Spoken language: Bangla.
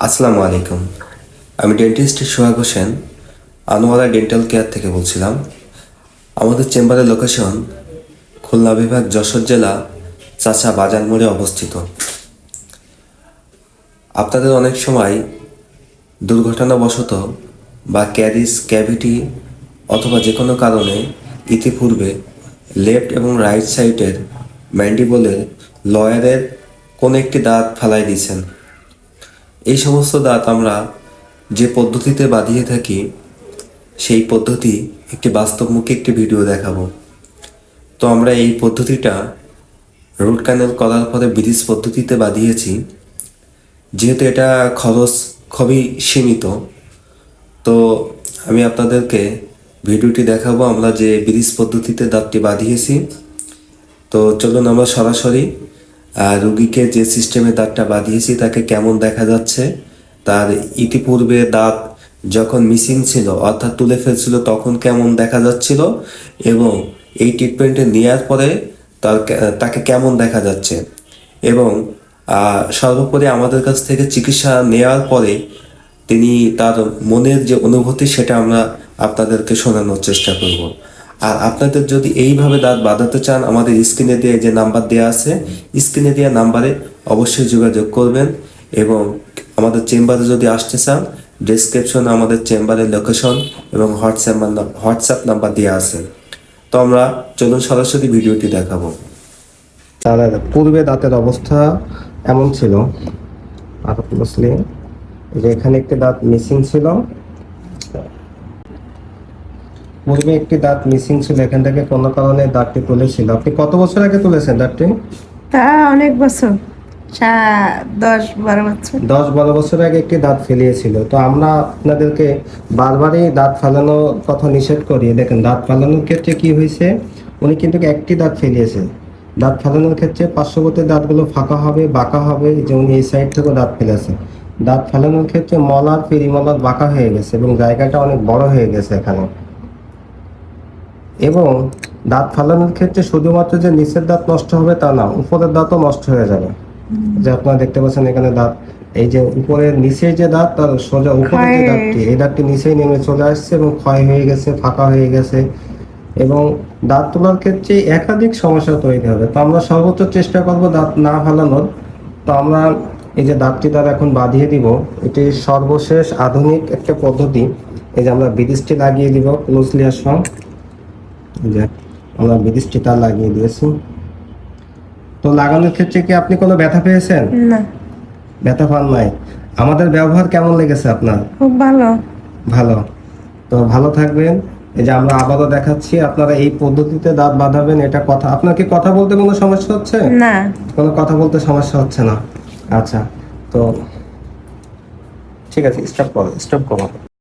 আসসালামু আলাইকুম। আমি dentist Sohag Hossain, Anowara dental care থেকে বলছিলাম। আমাদের চেম্বারের লোকেশন খুলনা বিভাগ যশোর জেলা চাচা বাজার মোড়ে অবস্থিত। আপনাদের অনেক সময় দুর্ঘটনাবশত বা ক্যারিস ক্যাভিটি অথবা যে কোনো কারণে ইতিপূর্বে লেফট এবং রাইট সাইডের ম্যান্ডিবলের লয়ারের কোনো একটি দাঁত ফেলাই দিয়েছেন। এই সমস্ত দাঁত আমরা যে পদ্ধতিতে বাঁধিয়ে থাকি, সেই পদ্ধতি একটি বাস্তবমুখী একটি ভিডিও দেখাবো। তো আমরা এই পদ্ধতিটা রুট ক্যানেল করার পরে ব্রিজ পদ্ধতিতে বাঁধিয়েছি। যেহেতু এটা খরচ খুবই সীমিত, তো আমি আপনাদেরকে ভিডিওটি দেখাবো। আমরা যে ব্রিজ পদ্ধতিতে দাঁতটি বাঁধিয়েছি, তো চলুন আমরা সরাসরি রুগীকে যে সিস্টেমে দাঁতটা বাঁধিয়েছি তাকে কেমন দেখা যাচ্ছে? তার ইতিপূর্বে দাঁত যখন মিসিং ছিল, অর্থাৎ তুলে ফেলছিল, তখন কেমন দেখা যাচ্ছিল? এবং এই ট্রিটমেন্টে নেওয়ার পরে তার তাকে কেমন দেখা যাচ্ছে? এবং সর্বোপরি আমাদের কাছ থেকে চিকিৎসা নেওয়ার পরে তিনি তার মনের যে অনুভূতি সেটা আমরা আপনাদেরকে শোনানোর চেষ্টা করব। আর আপনাদের যদি এইভাবে দাঁত বাঁধাতে চান, আমাদের স্ক্রিনে দিয়ে যে নাম্বার দেওয়া আছে, স্ক্রিনে দেওয়া নাম্বারে অবশ্যই যোগাযোগ করবেন এবং আমাদের চেম্বারে যদি আসতে চান ডেসক্রিপশনে আমাদের চেম্বারের লোকেশন এবং হোয়াটসঅ্যাপ হোয়াটসঅ্যাপ নাম্বার দেওয়া আছে। তো আমরা চলুন সরাসরি ভিডিওটি দেখাবো। তার পূর্বে দাঁতের অবস্থা এমন ছিল, আর এখানে একটি দাঁত মিসিং ছিল পূর্বে একটি দাঁত মিসিং ছিল এখান থেকে কোনো কারণে দাঁতটি তুলেছিল। আপনি কত বছর আগে তুলেছেন দাঁতটি? তা অনেক বছর দশ বারো বছর। দশ বারো বছর আগে একটি দাঁত ফেলিয়েছিল। তো আমরা আপনাদেরকে বারবারই দাঁত ফেলানোর কথা নিষেধ করি। দেখেন দাঁত ফেলানোর ক্ষেত্রে কি হয়েছে? উনি কিন্তু একটি দাঁত ফেলিয়েছে। দাঁত ফেলানোর ক্ষেত্রে পার্শ্ববর্তী দাঁতগুলো ফাঁকা হবে বাঁকা হবে যে উনি এই সাইড থেকে দাঁত ফেলেছে। দাঁত ফেলানোর ক্ষেত্রে মলার পেরিমলার বাঁকা হয়ে গেছে এবং জায়গাটা অনেক বড় হয়ে গেছে এখানে। এবং দাঁত ফালানোর ক্ষেত্রে শুধুমাত্র যে নিচের দাঁত নষ্ট হবে তা না উপরের দাঁতও নষ্ট হয়ে যাবে। যে আপনারা দেখতে পাচ্ছেন এখানে দাঁত এই যে উপরের নিচে যে দাঁত তার সোজা উপরে যে দাঁতটি এই দাঁতটি নিচেই নেমে চলে আসছে এবং ক্ষয় হয়ে গেছে ফাঁকা হয়ে গেছে। এবং দাঁত তোলার ক্ষেত্রে একাধিক সমস্যা তৈরি হবে। তো আমরা সর্বোচ্চ চেষ্টা করব দাঁত না ফালানোর। তো আমরা এই যে দাঁতটি দ্বারা এখন বাঁধিয়ে দিব। এটি সর্বশেষ আধুনিক একটা পদ্ধতি। এই যে আমরা বিদিশটি লাগিয়ে দিব ক্লোজলি আসলাম। যে আমরা বিদিশটি তার লাগিয়ে দিয়েছি। তো লাগানোর ক্ষেত্রে কি আপনি কোনো ব্যথা পেয়েছেন? না। ব্যথা পান নাই। আমাদের ব্যবহার কেমন লেগেছে আপনার? খুব ভালো। ভালো। তো ভালো থাকবেন। এই যে আমরা আবারও দেখাচ্ছি আপনারা এই পদ্ধতিতে দাঁত বাঁধাবেন এটা কথা আপনার কি কথা বলতে কোনো সমস্যা হচ্ছে? না। কোনো কথা বলতে সমস্যা হচ্ছে না। আচ্ছা তো ঠিক আছে স্টপ করো স্টপ করো।